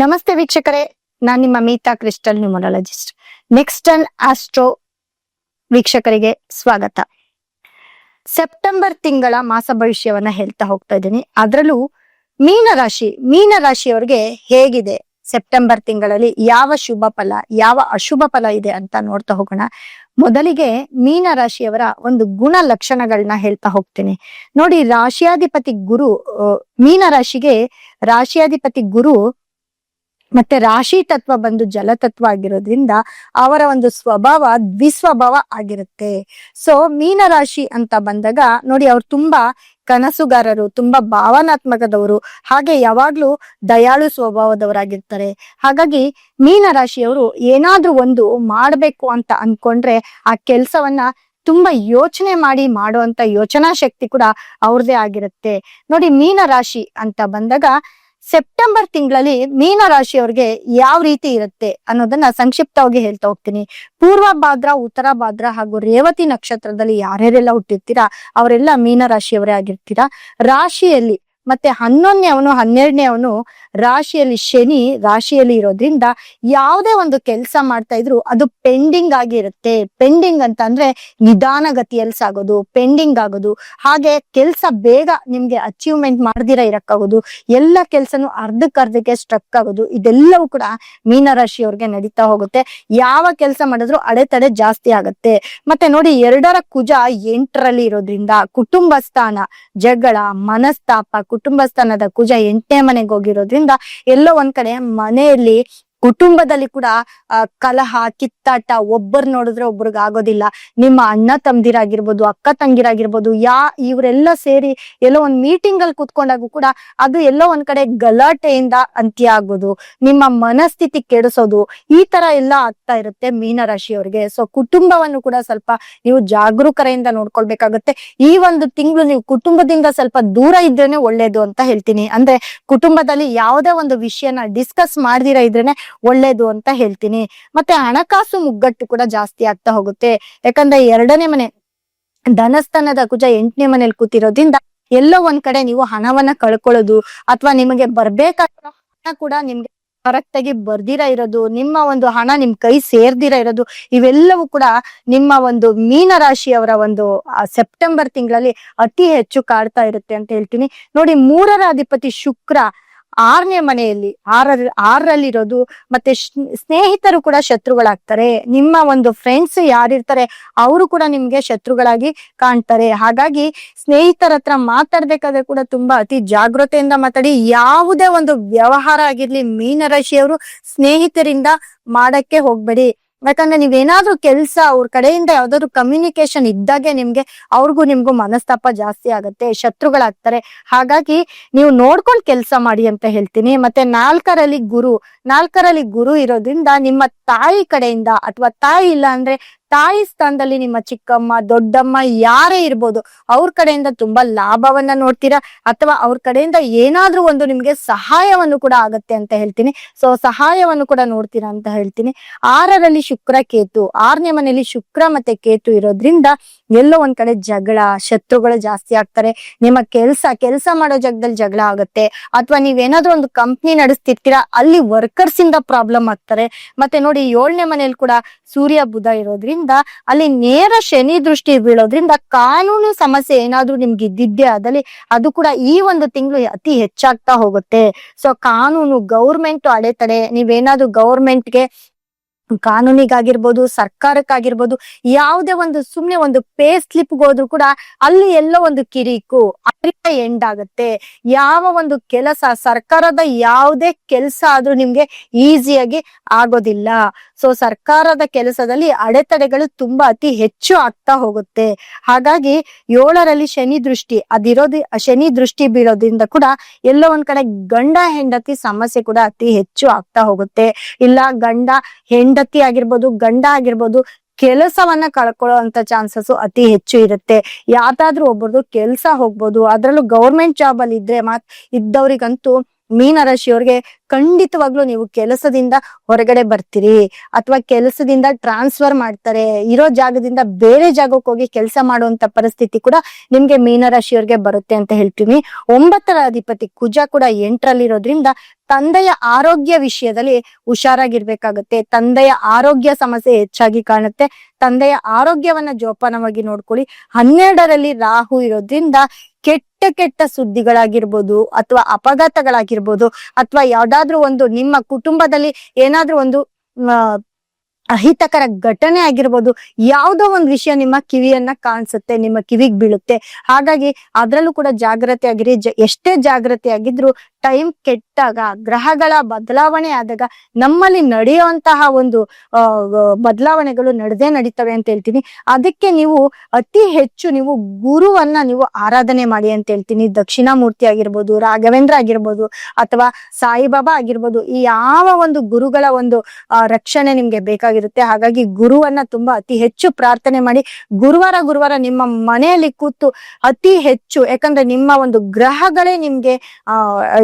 ನಮಸ್ತೆ ವೀಕ್ಷಕರೇ, ನಾನ್ ನಿಮ್ಮ Meeta Crystal numerologist next on astro ವೀಕ್ಷಕರಿಗೆ ಸ್ವಾಗತ. ಸೆಪ್ಟೆಂಬರ್ ತಿಂಗಳ ಮಾಸ ಭವಿಷ್ಯವನ್ನ ಹೇಳ್ತಾ ಹೋಗ್ತಾ ಇದ್ದೀನಿ. ಅದರಲ್ಲೂ ಮೀನರಾಶಿ ಮೀನರಾಶಿಯವರಿಗೆ ಹೇಗಿದೆ? ಸೆಪ್ಟೆಂಬರ್ ತಿಂಗಳಲ್ಲಿ ಯಾವ ಶುಭ ಫಲ, ಯಾವ ಅಶುಭ ಫಲ ಇದೆ ಅಂತ ನೋಡ್ತಾ ಹೋಗೋಣ. ಮೊದಲಿಗೆ ಮೀನರಾಶಿಯವರ ಒಂದು ಗುಣ ಲಕ್ಷಣಗಳನ್ನ ಹೇಳ್ತಾ ಹೋಗ್ತೀನಿ. ನೋಡಿ, ರಾಶಿಯಾಧಿಪತಿ ಗುರು ಮೀನರಾಶಿಗೆ ರಾಶಿಯಾಧಿಪತಿ ಗುರು ಮತ್ತೆ ರಾಶಿ ತತ್ವ ಬಂದು ಜಲತತ್ವ ಆಗಿರೋದ್ರಿಂದ ಅವರ ಒಂದು ಸ್ವಭಾವ ದ್ವಿಸ್ವಭಾವ ಆಗಿರುತ್ತೆ. ಸೊ ಮೀನರಾಶಿ ಅಂತ ಬಂದಾಗ ನೋಡಿ ಅವ್ರು ತುಂಬಾ ಕನಸುಗಾರರು, ತುಂಬಾ ಭಾವನಾತ್ಮಕದವರು, ಹಾಗೆ ಯಾವಾಗ್ಲೂ ದಯಾಳು ಸ್ವಭಾವದವರಾಗಿರ್ತಾರೆ. ಹಾಗಾಗಿ ಮೀನರಾಶಿಯವರು ಏನಾದ್ರೂ ಒಂದು ಮಾಡ್ಬೇಕು ಅಂತ ಅನ್ಕೊಂಡ್ರೆ ಆ ಕೆಲ್ಸವನ್ನ ತುಂಬಾ ಯೋಚನೆ ಮಾಡಿ ಮಾಡುವಂತ ಯೋಚನಾ ಶಕ್ತಿ ಕೂಡ ಅವ್ರದೇ ಆಗಿರುತ್ತೆ. ನೋಡಿ ಮೀನ ರಾಶಿ ಅಂತ ಬಂದಾಗ ಸೆಪ್ಟೆಂಬರ್ ತಿಂಗಳಲ್ಲಿ ಮೀನ ರಾಶಿಯವ್ರಿಗೆ ಯಾವ ರೀತಿ ಇರುತ್ತೆ ಅನ್ನೋದನ್ನ ಸಂಕ್ಷಿಪ್ತವಾಗಿ ಹೇಳ್ತಾ ಹೋಗ್ತೀನಿ. ಪೂರ್ವ ಭಾದ್ರ, ಉತ್ತರ ಭಾದ್ರ ಹಾಗೂ ರೇವತಿ ನಕ್ಷತ್ರದಲ್ಲಿ ಯಾರ್ಯಾರೆಲ್ಲ ಹುಟ್ಟಿರ್ತೀರಾ, ಅವರೆಲ್ಲ ಮೀನ ರಾಶಿಯವರೇ ಆಗಿರ್ತೀರಾ. ರಾಶಿಯಲ್ಲಿ ಮತ್ತೆ ಹನ್ನೊಂದನೇ ಅವನು, ಹನ್ನೆರಡನೇ ಅವನು ರಾಶಿಯಲ್ಲಿ ಶನಿ ರಾಶಿಯಲ್ಲಿ ಇರೋದ್ರಿಂದ ಯಾವುದೇ ಒಂದು ಕೆಲಸ ಮಾಡ್ತಾ ಇದ್ರು ಅದು ಪೆಂಡಿಂಗ್ ಆಗಿರುತ್ತೆ. ಪೆಂಡಿಂಗ್ ಅಂತ ಅಂದ್ರೆ ನಿಧಾನಗತಿಯಲ್ಲಿ ಸಾಗೋದು, ಪೆಂಡಿಂಗ್ ಆಗೋದು. ಹಾಗೆ ಕೆಲಸ ಬೇಗ ನಿಮ್ಗೆ ಅಚೀವ್ಮೆಂಟ್ ಮಾಡ್ದಿರ ಇರಕ್ಕಾಗೋದು. ಎಲ್ಲ ಕೆಲ್ಸನೂ ಅರ್ಧಕ್ಕೆ ಅರ್ಧಕ್ಕೆ ಸ್ಟ್ರಕ್ ಆಗೋದು. ಇದೆಲ್ಲವೂ ಕೂಡ ಮೀನರಾಶಿಯವ್ರಿಗೆ ನಡೀತಾ ಹೋಗುತ್ತೆ. ಯಾವ ಕೆಲಸ ಮಾಡಿದ್ರು ಅಡೆತಡೆ ಜಾಸ್ತಿ ಆಗುತ್ತೆ. ಮತ್ತೆ ನೋಡಿ, ಎರಡರ ಕುಜ ಎಂಟರಲ್ಲಿ ಇರೋದ್ರಿಂದ ಕುಟುಂಬ ಸ್ಥಾನ ಜಗಳ, ಮನಸ್ತಾಪ ಕುಟುಂಬ ಸ್ಥಾನದ ಕುಜ ಎಂಟನೇ ಮನೆಗೆ ಹೋಗಿರೋದ್ರಿಂದ ಎಲ್ಲೋ ಒಂದ್ ಕಡೆ ಮನೆಯಲ್ಲಿ ಕುಟುಂಬದಲ್ಲಿ ಕೂಡ ಕಲಹ, ಕಿತ್ತಾಟ ಒಬ್ಬರು ನೋಡಿದ್ರೆ ಒಬ್ರಿಗೆ ಆಗೋದಿಲ್ಲ. ನಿಮ್ಮ ಅಣ್ಣ ತಮ್ದಿರಾಗಿರ್ಬೋದು, ಅಕ್ಕ ತಂಗಿರಾಗಿರ್ಬೋದು, ಯಾ, ಇವರೆಲ್ಲ ಸೇರಿ ಎಲ್ಲೋ ಒಂದ್ ಮೀಟಿಂಗ್ ಅಲ್ಲಿ ಕುತ್ಕೊಂಡಾಗೂ ಕೂಡ ಅದು ಎಲ್ಲೋ ಒಂದ್ ಕಡೆ ಗಲಾಟೆಯಿಂದ ಅಂತ್ಯ ಆಗೋದು ನಿಮ್ಮ ಮನಸ್ಥಿತಿ ಕೆಡಿಸೋದು. ಈ ತರ ಎಲ್ಲ ಆಗ್ತಾ ಇರುತ್ತೆ ಮೀನರಾಶಿಯವರಿಗೆ. ಸೊ ಕುಟುಂಬವನ್ನು ಕೂಡ ಸ್ವಲ್ಪ ನೀವು ಜಾಗರೂಕರೆಯಿಂದ ನೋಡ್ಕೊಳ್ಬೇಕಾಗುತ್ತೆ. ಈ ಒಂದು ತಿಂಗಳು ನೀವು ಕುಟುಂಬದಿಂದ ಸ್ವಲ್ಪ ದೂರ ಇದ್ರೇನೆ ಒಳ್ಳೇದು ಅಂತ ಹೇಳ್ತೀನಿ. ಅಂದ್ರೆ ಕುಟುಂಬದಲ್ಲಿ ಯಾವುದೇ ಒಂದು ವಿಷಯನ ಡಿಸ್ಕಸ್ ಮಾಡ್ದಿರ ಇದ್ರೇನೆ ಒಳ್ಳೇದು ಅಂತ ಹೇಳ್ತೀನಿ. ಮತ್ತೆ ಹಣಕಾಸು ಮುಗ್ಗಟ್ಟು ಕೂಡ ಜಾಸ್ತಿ ಆಗ್ತಾ ಹೋಗುತ್ತೆ. ಯಾಕಂದ್ರೆ ಎರಡನೇ ಮನೆ, ಧನಸ್ಥಾನದ ಕುಜ ಎಂಟನೇ ಮನೇಲಿ ಕೂತಿರೋದ್ರಿಂದ ಎಲ್ಲೋ ಒಂದ್ ಕಡೆ ನೀವು ಹಣವನ್ನ ಕಳ್ಕೊಳ್ಳೋದು ಅಥವಾ ನಿಮಗೆ ಬರ್ಬೇಕಾಗಿರೋ ಹಣ ಕೂಡ ನಿಮ್ಗೆ ಕರೆಕ್ಟ್ ಆಗಿ ಬರ್ದಿರ ಇರೋದು, ನಿಮ್ಮ ಒಂದು ಹಣ ನಿಮ್ ಕೈ ಸೇರ್ದಿರ ಇರೋದು, ಇವೆಲ್ಲವೂ ಕೂಡ ನಿಮ್ಮ ಒಂದು ಮೀನ ರಾಶಿಯವರ ಒಂದು ಸೆಪ್ಟೆಂಬರ್ ತಿಂಗಳಲ್ಲಿ ಅತಿ ಹೆಚ್ಚು ಕಾಡ್ತಾ ಇರುತ್ತೆ ಅಂತ ಹೇಳ್ತೀನಿ. ನೋಡಿ, ಮೂರರ ಅಧಿಪತಿ ಶುಕ್ರ ಆರನೇ ಮನೆಯಲ್ಲಿ ಆರ ಆರರಲ್ಲಿರೋದು ಮತ್ತೆ ಸ್ನೇಹಿತರು ಕೂಡ ಶತ್ರುಗಳಾಗ್ತಾರೆ. ನಿಮ್ಮ ಒಂದು ಫ್ರೆಂಡ್ಸ್ ಯಾರಿರ್ತಾರೆ, ಅವರು ಕೂಡ ನಿಮ್ಗೆ ಶತ್ರುಗಳಾಗಿ ಕಾಣ್ತಾರೆ. ಹಾಗಾಗಿ ಸ್ನೇಹಿತರ ಹತ್ರ ಮಾತಾಡ್ಬೇಕಾದ್ರೆ ಕೂಡ ತುಂಬಾ ಅತಿ ಜಾಗ್ರತೆಯಿಂದ ಮಾತಾಡಿ, ಯಾವುದೇ ಒಂದು ವ್ಯವಹಾರ ಆಗಿರ್ಲಿ ಮೀನರಾಶಿಯವರು ಸ್ನೇಹಿತರಿಂದ ಮಾಡಕ್ಕೆ ಹೋಗ್ಬೇಡಿ. ಯಾಕಂದ್ರೆ ನೀವೇನಾದ್ರೂ ಕೆಲ್ಸ ಅವ್ರ ಕಡೆಯಿಂದ ಯಾವ್ದಾದ್ರು ಕಮ್ಯುನಿಕೇಶನ್ ಇದ್ದಾಗೆ ನಿಮ್ಗೆ, ಅವ್ರಿಗೂ ನಿಮ್ಗೂ ಮನಸ್ತಾಪ ಜಾಸ್ತಿ ಆಗತ್ತೆ, ಶತ್ರುಗಳಾಗ್ತಾರೆ. ಹಾಗಾಗಿ ನೀವು ನೋಡ್ಕೊಂಡ್ ಕೆಲಸ ಮಾಡಿ ಅಂತ ಹೇಳ್ತೀನಿ. ಮತ್ತೆ ನಾಲ್ಕರಲ್ಲಿ ಗುರು ನಾಲ್ಕರಲ್ಲಿ ಗುರು ಇರೋದ್ರಿಂದ ನಿಮ್ಮ ತಾಯಿ ಕಡೆಯಿಂದ ಅಥವಾ ತಾಯಿ ಇಲ್ಲ ಅಂದ್ರೆ ತಾಯಿ ಸ್ಥಾನದಲ್ಲಿ ನಿಮ್ಮ ಚಿಕ್ಕಮ್ಮ, ದೊಡ್ಡಮ್ಮ ಯಾರೇ ಇರ್ಬೋದು, ಅವ್ರ ಕಡೆಯಿಂದ ತುಂಬಾ ಲಾಭವನ್ನ ನೋಡ್ತೀರಾ? ಅಥವಾ ಅವ್ರ ಕಡೆಯಿಂದ ಏನಾದ್ರೂ ಒಂದು ನಿಮ್ಗೆ ಸಹಾಯವನ್ನು ಕೂಡ ಆಗತ್ತೆ ಅಂತ ಹೇಳ್ತೀನಿ. ಸೊ ಸಹಾಯವನ್ನು ಕೂಡ ನೋಡ್ತೀರಾ ಅಂತ ಹೇಳ್ತೀನಿ. ಆರರಲ್ಲಿ ಶುಕ್ರ ಕೇತು. ಆರನೇ ಮನೆಯಲ್ಲಿ ಶುಕ್ರ ಮತ್ತೆ ಕೇತು ಇರೋದ್ರಿಂದ ಎಲ್ಲೋ ಒಂದ್ ಕಡೆ ಜಗಳ, ಶತ್ರುಗಳು ಜಾಸ್ತಿ ಆಗ್ತಾರೆ. ನಿಮ್ಮ ಕೆಲ್ಸ ಕೆಲ್ಸ ಮಾಡೋ ಜಾಗದಲ್ಲಿ ಜಗಳ ಆಗುತ್ತೆ. ಅಥವಾ ನೀವೇನಾದ್ರೂ ಒಂದು ಕಂಪ್ನಿ ನಡೆಸ್ತಿರ್ತೀರಾ, ಅಲ್ಲಿ ವರ್ಕರ್ಸ್ ಇಂದ ಪ್ರಾಬ್ಲಮ್ ಆಗ್ತಾರೆ. ಮತ್ತೆ ನೋಡಿ ಏಳನೇ ಮನೆಯಲ್ಲಿ ಕೂಡ ಸೂರ್ಯ, ಬುಧ ಇರೋದ್ರಿಂದ ಅಲ್ಲಿ ನೇರ ಶನಿ ದೃಷ್ಟಿ ಬೀಳೋದ್ರಿಂದ ಕಾನೂನು ಸಮಸ್ಯೆ ಏನಾದ್ರೂ ನಿಮ್ಗೆ ಇದ್ದಿದ್ದೇ ಆದಲ್ಲಿ ಅದು ಕೂಡ ಈ ಒಂದು ತಿಂಗಳು ಅತಿ ಹೆಚ್ಚಾಗ್ತಾ ಹೋಗುತ್ತೆ. ಸೊ ಕಾನೂನು, ಗೌರ್ಮೆಂಟ್ ಅಡೆತಡೆ, ನೀವೇನಾದ್ರೂ ಗೌರ್ಮೆಂಟ್ಗೆ ಕಾನೂನಿಗಾಗಿರ್ಬೋದು, ಸರ್ಕಾರಕ್ಕಾಗಿರ್ಬೋದು, ಯಾವುದೇ ಒಂದು ಸುಮ್ನೆ ಒಂದು ಪೇ ಸ್ಲಿಪ್ ಹೋದ್ರು ಕೂಡ ಅಲ್ಲಿ ಎಲ್ಲೋ ಒಂದು ಕಿರಿಕು ಎಂಡ್ ಆಗುತ್ತೆ. ಯಾವ ಒಂದು ಕೆಲಸ ಸರ್ಕಾರದ ಯಾವುದೇ ಕೆಲಸ ಆದ್ರೂ ನಿಮ್ಗೆ ಈಸಿಯಾಗಿ ಆಗೋದಿಲ್ಲ. ಸೊ ಸರ್ಕಾರದ ಕೆಲಸದಲ್ಲಿ ಅಡೆತಡೆಗಳು ತುಂಬಾ ಅತಿ ಹೆಚ್ಚು ಆಗ್ತಾ ಹೋಗುತ್ತೆ. ಹಾಗಾಗಿ ಏಳರಲ್ಲಿ ಶನಿ ದೃಷ್ಟಿ, ಅದಿರೋದಿ, ಶನಿ ದೃಷ್ಟಿ ಬೀಳೋದ್ರಿಂದ ಕೂಡ ಎಲ್ಲೋ ಒಂದ್ ಕಡೆ ಗಂಡ, ಹೆಂಡತಿ ಸಮಸ್ಯೆ ಕೂಡ ಅತಿ ಹೆಚ್ಚು ಆಗ್ತಾ ಹೋಗುತ್ತೆ. ಇಲ್ಲ, ಗಂಡ, ಹೆಂಡತಿ ಆಗಿರ್ಬೋದು, ಗಂಡ ಆಗಿರ್ಬೋದು ಕೆಲಸವನ್ನ ಕಳ್ಕೊಳ್ಳೋ ಅಂತ ಚಾನ್ಸಸ್ ಅತಿ ಹೆಚ್ಚು ಇರುತ್ತೆ. ಯಾವ್ದಾದ್ರು ಒಬ್ಬರದು ಕೆಲಸ ಹೋಗ್ಬೋದು, ಅದ್ರಲ್ಲೂ ಗೌರ್ಮೆಂಟ್ ಜಾಬ್ ಅಲ್ಲಿ ಇದ್ರೆ ಮಾತ್ ಇದ್ದವ್ರಿಗಂತೂ ಮೀನರಾಶಿಯವ್ರಿಗೆ ಖಂಡಿತವಾಗ್ಲೂ ನೀವು ಕೆಲಸದಿಂದ ಹೊರಗಡೆ ಬರ್ತೀರಿ ಅಥವಾ ಕೆಲಸದಿಂದ ಟ್ರಾನ್ಸ್ಫರ್ ಮಾಡ್ತಾರೆ. ಇರೋ ಜಾಗದಿಂದ ಬೇರೆ ಜಾಗಕ್ಕೆ ಹೋಗಿ ಕೆಲಸ ಮಾಡುವಂತ ಪರಿಸ್ಥಿತಿ ಕೂಡ ನಿಮ್ಗೆ ಮೀನರಾಶಿಯವ್ರಿಗೆ ಬರುತ್ತೆ ಅಂತ ಹೇಳ್ತೀನಿ. ಒಂಬತ್ತರ ಅಧಿಪತಿ ಕುಜ ಕೂಡ ಎಂಟರಲ್ಲಿರೋದ್ರಿಂದ ತಂದೆಯ ಆರೋಗ್ಯ ವಿಷಯದಲ್ಲಿ ಹುಷಾರಾಗಿರ್ಬೇಕಾಗತ್ತೆ. ತಂದೆಯ ಆರೋಗ್ಯ ಸಮಸ್ಯೆ ಹೆಚ್ಚಾಗಿ ಕಾಣುತ್ತೆ. ತಂದೆಯ ಆರೋಗ್ಯವನ್ನ ಜೋಪಾನವಾಗಿ ನೋಡ್ಕೊಳ್ಳಿ. ಹನ್ನೆರಡರಲ್ಲಿ ರಾಹು ಇರೋದ್ರಿಂದ ಕೆಟ್ಟ ಸುದ್ದಿಗಳಾಗಿರ್ಬೋದು ಅಥವಾ ಅಪಘಾತಗಳಾಗಿರ್ಬೋದು ಅಥವಾ ಯಾವ್ದಾದ್ರು ಒಂದು ನಿಮ್ಮ ಕುಟುಂಬದಲ್ಲಿ ಏನಾದ್ರೂ ಒಂದು ಅಹಿತಕರ ಘಟನೆ ಆಗಿರ್ಬೋದು, ಯಾವುದೋ ಒಂದು ವಿಷಯ ನಿಮ್ಮ ಕಿವಿಯನ್ನ ಕಾಣಿಸುತ್ತೆ, ನಿಮ್ಮ ಕಿವಿಗ್ ಬೀಳುತ್ತೆ. ಹಾಗಾಗಿ ಅದ್ರಲ್ಲೂ ಕೂಡ ಜಾಗ್ರತೆ ಆಗಿರಿ. ಎಷ್ಟೇ ಜಾಗ್ರತೆ ಆಗಿದ್ರು ಟೈಮ್ ಕೆಟ್ಟಾಗ, ಗ್ರಹಗಳ ಬದಲಾವಣೆ ಆದಾಗ ನಮ್ಮಲ್ಲಿ ನಡೆಯುವಂತಹ ಒಂದು ಬದಲಾವಣೆಗಳು ನಡೆದೇ ನಡೀತವೆ ಅಂತ ಹೇಳ್ತೀನಿ. ಅದಕ್ಕೆ ನೀವು ಅತಿ ಹೆಚ್ಚು ನೀವು ಗುರುವನ್ನ ನೀವು ಆರಾಧನೆ ಮಾಡಿ ಅಂತ ಹೇಳ್ತೀನಿ. ದಕ್ಷಿಣಾಮೂರ್ತಿ ಆಗಿರ್ಬೋದು, ರಾಘವೇಂದ್ರ ಆಗಿರ್ಬೋದು, ಅಥವಾ ಸಾಯಿಬಾಬಾ ಆಗಿರ್ಬೋದು, ಈ ಯಾವ ಒಂದು ಗುರುಗಳ ಒಂದು ರಕ್ಷಣೆ ನಿಮ್ಗೆ ಬೇಕಾಗಿರುತ್ತೆ ಹಾಗಾಗಿ ಗುರುವನ್ನ ತುಂಬಾ ಅತಿ ಹೆಚ್ಚು ಪ್ರಾರ್ಥನೆ ಮಾಡಿ, ಗುರುವಾರ ಗುರುವಾರ ನಿಮ್ಮ ಮನೆಯಲ್ಲಿ ಕೂತು ಅತಿ ಹೆಚ್ಚು, ಯಾಕಂದ್ರೆ ನಿಮ್ಮ ಒಂದು ಗ್ರಹಗಳೇ ನಿಮ್ಗೆ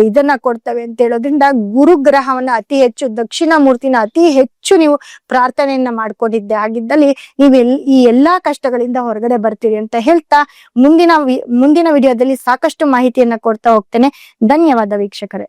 ಇದನ್ನ ಕೊಡ್ತವೆ ಅಂತ ಹೇಳೋದ್ರಿಂದ ಗುರು ಗ್ರಹವನ್ನ ಅತಿ ಹೆಚ್ಚು, ದಕ್ಷಿಣ ಮೂರ್ತಿನ ಅತಿ ಹೆಚ್ಚು ನೀವು ಪ್ರಾರ್ಥನೆಯನ್ನ ಮಾಡ್ಕೊಂಡಿದ್ದೆ. ಆಗಿದ್ದಲ್ಲಿ ನೀವು ಈ ಎಲ್ಲಾ ಕಷ್ಟಗಳಿಂದ ಹೊರಗಡೆ ಬರ್ತೀರಿ ಅಂತ ಹೇಳ್ತಾ ಮುಂದಿನ ಮುಂದಿನ ವಿಡಿಯೋದಲ್ಲಿ ಸಾಕಷ್ಟು ಮಾಹಿತಿಯನ್ನ ಕೊಡ್ತಾ ಹೋಗ್ತೇನೆ. ಧನ್ಯವಾದ ವೀಕ್ಷಕರೇ.